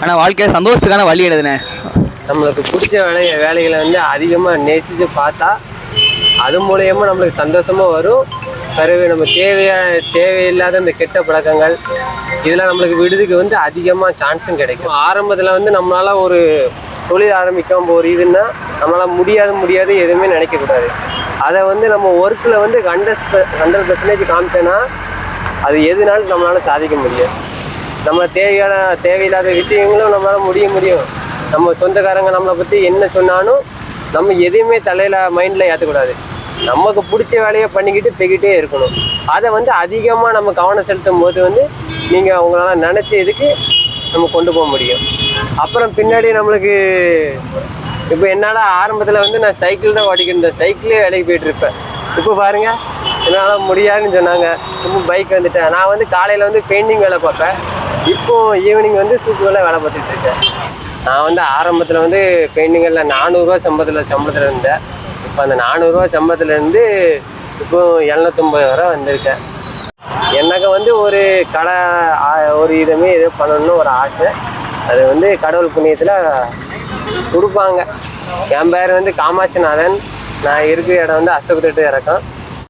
ஆனால் வாழ்க்கையில் சந்தோஷத்துக்கான வழி என்னதுண்ணே? நம்மளுக்கு பிடிச்ச வேலை வேலைகளை வந்து அதிகமாக நேசித்து பார்த்தா அது மூலயமா நம்மளுக்கு சந்தோஷமாக வரும். பிறகு நம்ம தேவையா தேவையில்லாத இந்த கெட்ட பழக்கங்கள் இதெல்லாம் நம்மளுக்கு விடுதிக்கு வந்து அதிகமாக சான்ஸும் கிடைக்கும். ஆரம்பத்தில் வந்து நம்மளால் ஒரு தொழில் ஆரம்பிக்காம ஒரு இதுன்னா நம்மளால் முடியாது முடியாது எதுவுமே நினைக்கக்கூடாது. அதை வந்து நம்ம ஒர்க்கில் வந்து ஹண்ட்ரட் ஹண்ட்ரட் பர்சன்டேஜ் காமிச்சோன்னா அது எதுனாலும் நம்மளால் சாதிக்க முடியும் நம்ம தேவையான தேவையில்லாத விஷயங்களும் நம்மளால் முடிய முடியும். நம்ம சொந்தக்காரங்க நம்மளை பற்றி என்ன சொன்னாலும் நம்ம எதையுமே தலையில் மைண்டில் ஏற்றக்கூடாது நமக்கு பிடிச்ச வேலையை பண்ணிக்கிட்டு போய்கிட்டே இருக்கணும். அதை வந்து அதிகமாக நம்ம கவனம் செலுத்தும் போது வந்து நீங்கள் அவங்களால நினச்ச இதுக்கு நம்ம கொண்டு போக முடியும். அப்புறம் பின்னாடி நம்மளுக்கு இப்போ என்னால் ஆரம்பத்தில் வந்து நான் சைக்கிள் தான் ஓட்டிக்கிட்டு இருந்தேன். சைக்கிளே வேலைக்கு போயிட்டு இருப்பேன். இப்போ பாருங்கள் என்னால் முடியாதுன்னு சொன்னாங்க. ரொம்ப பைக் வந்துட்டேன். நான் வந்து காலையில் வந்து பெயிண்டிங் வேலை பார்ப்பேன். இப்போ ஈவினிங் வந்து சூப்புகளை வேலை பார்த்துட்டு இருக்கேன். நான் வந்து ஆரம்பத்தில் வந்து பெயிண்டிங்கில் நானூறுரூவா சம்பளத்தில் சம்பளத்தில் இருந்தேன். இப்போ அந்த நானூறுரூவா சம்பளத்துலேருந்து இப்போ எழுநூத்தொம்பது வரை வந்திருக்கேன். எனக்கு வந்து ஒரு கடை ஆ- ஒரு இதுமே இது பண்ணணும்னு ஒரு ஆசை. அது வந்து கடவுள் புண்ணியத்தில் கொடுப்பாங்க. என் பேர் வந்து காமாட்சிநாதன். நான் இருக்கிற இடம் வந்து அசோகத்திட்டு இறக்கம்.